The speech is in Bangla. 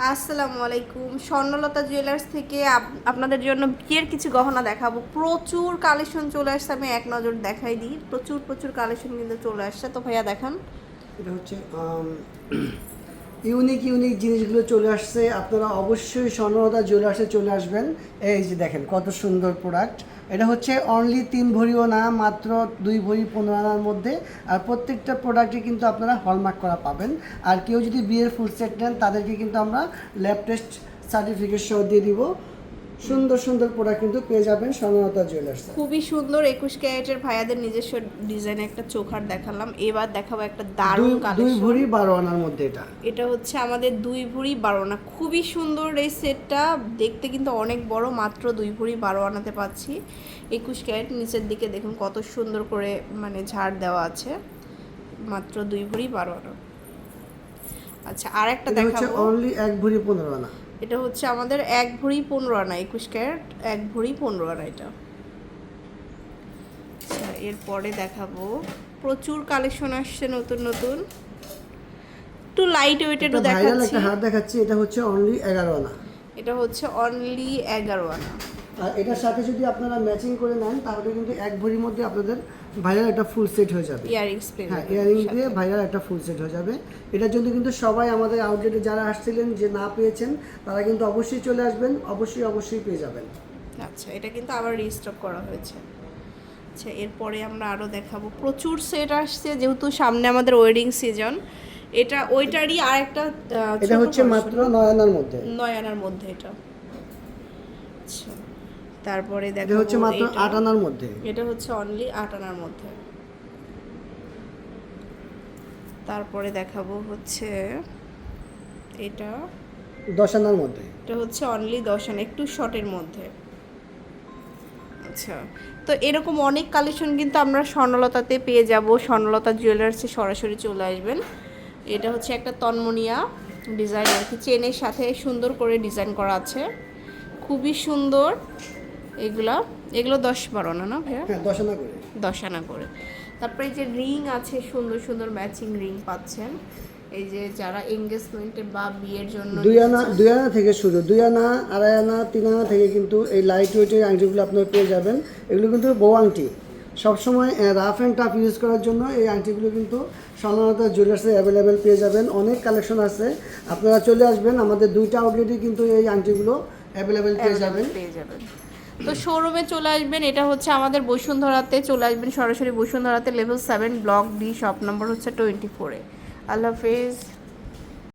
আসসালামু আলাইকুম। স্বর্ণলতা জুয়েলার্স থেকে আপ- আপনাদের জন্য বিয়ের কিছু গহনা দেখাবো। প্রচুর কালেকশন চলে আসছে, আমি এক নজর দেখাই দিই। প্রচুর প্রচুর কালেকশন কিন্তু চলে আসছে। তো ভাইয়া দেখান। এটা হচ্ছে ইউনিক ইউনিক জিনিসগুলো চলে আসছে। আপনারা অবশ্যই স্বর্ণলতা জুয়েলার্সে চলে আসবেন। এই যে দেখেন, কত সুন্দর প্রোডাক্ট এটা হচ্ছে অনলি তিন ভরিও না, মাত্র দুই ভরি পনেরো আনার মধ্যে। আর প্রত্যেকটা প্রোডাক্টে কিন্তু আপনারা হলমার্ক করা পাবেন। আর কেউ যদি বিয়ের ফুল সেট নেন, তাদেরকে কিন্তু আমরা ল্যাব টেস্ট সার্টিফিকেট সহ দিয়ে দিব। সুন্দর সুন্দর প্রোডাক্ট কিন্তু পেয়ে যাবেন স্বর্ণলতা জুয়েলার্সে খুবই সুন্দর একুশ ক্যারেটের ভাইয়াদের নিজস্ব ডিজাইনে একটা চোখার দেখালাম। এবার দেখাবো একটা দারুণ দুই ভরি বারো আনার মধ্যে এটা। এটা হচ্ছে আমাদের দুই ভরি বারো আনা। খুবই সুন্দর এই সেটটা দেখতে কিন্তু অনেক বড় মাত্র দুই ভরি বারো আনাতে পাচ্ছি। একুশ ক্যারেট নিচের দিকে দেখুন কত সুন্দর করে মানে ঝাড় দেওয়া আছে। মাত্র দুই ভরি বারো আনা। আচ্ছা আর একটা দেখাবো। অনলি এক ভরি পনেরো আনা। এটা হচ্ছে আমাদের এক ভরি পনেরো আনা একুশ ক্যারেট এক ভরি পনেরো আনা এটা। আচ্ছা এরপরে দেখাবো। প্রচুর কালেকশন আসছে নতুন নতুন। একটু লাইট ওয়েটেড দেখাচ্ছি। হাত দেখাচ্ছি এটা হচ্ছে অনলি এগারো আনা। এটা হচ্ছে অনলি এগারো আনা। আর এটার সাথে যদি আপনারা ম্যাচিং করে নেন তাহলে কিন্তু এক ভরির মধ্যে আপনাদের ভাইরাল একটা ফুল সেট হয়ে যাবে। হ্যাঁ ইয়ারিং দিয়ে ভাইরাল একটা ফুল সেট হয়ে যাবে। এটার জন্য কিন্তু সবাই আমাদের আউটলেটে যারা আসছিলেন যে না পেয়েছেন তারা কিন্তু অবশ্যই চলে আসবেন অবশ্যই অবশ্যই পেয়ে যাবেন। আচ্ছা এটা কিন্তু আবার রিস্টক করা হয়েছে। আচ্ছা এরপরে আমরা আরও দেখাবো। প্রচুর সেট আসছে যেহেতু সামনে আমাদের ওয়েডিং সিজন এটা ওইটারই আরেকটা আহ, এটা হচ্ছে মাত্র নয় আনার মধ্যে। নয় আনার মধ্যে এটা। আচ্ছা। তারপরে এটা হচ্ছে মাত্র। আট আনার মধ্যে। এটা হচ্ছে অনলি আট আনার মধ্যে। তারপরে দেখাবো হচ্ছে এটা। দশ আনার মধ্যে। এটা হচ্ছে অনলি দশ আনা একটু শর্টের মধ্যে। আচ্ছা তো এরকম অনেক কালেকশন কিন্তু আমরা স্বর্ণলতাতে পেয়ে যাব। স্বর্ণলতা জুয়েলার্সে সরাসরি চলে আসবেন। এটা হচ্ছে একটা তন্মনিয়া ডিজাইন আর কি। চেনের সাথে সুন্দর করে ডিজাইন করা আছে। খুবই সুন্দর। এগুলা এগুলো দশ বারো না না ভাইয়া? হ্যাঁ দশ আনা করে। দশ আনা করে। তারপরে এই যে রিং আছে সুন্দর সুন্দর ম্যাচিং রিং পাচ্ছেন। এই যে যারা এঙ্গেজমেন্টে বা বিয়ের জন্য দুই আনা দুই আনা থেকে শুরু। দুই আনা আড়াই আনা তিন আনা থেকে কিন্তু এই লাইট ওয়েটের আংটিগুলো আপনারা পেয়ে যাবেন। এগুলো কিন্তু বউ আংটি। সবসময় রাফ অ্যান্ড টাফ ইউজ করার জন্য এই আংটিগুলো কিন্তু সাধারণত জুয়েলার্সে অ্যাভেলেবেল পেয়ে যাবেন। অনেক কালেকশন আছে। আপনারা চলে আসবেন। আমাদের দুইটা আউটলেটে কিন্তু এই আংটিগুলো অ্যাভেলেবেল পেয়ে যাবেন। পেয়ে যাবেন। তো শোরুমে চলে আসবেন, এটা হচ্ছে আমাদের বসুন্ধরাতে চলে আসবেন সরাসরি বসুন্ধরাতে level seven block D shop number হচ্ছে টোয়েন্টি ফোরে আল্লাহ হাফেজ।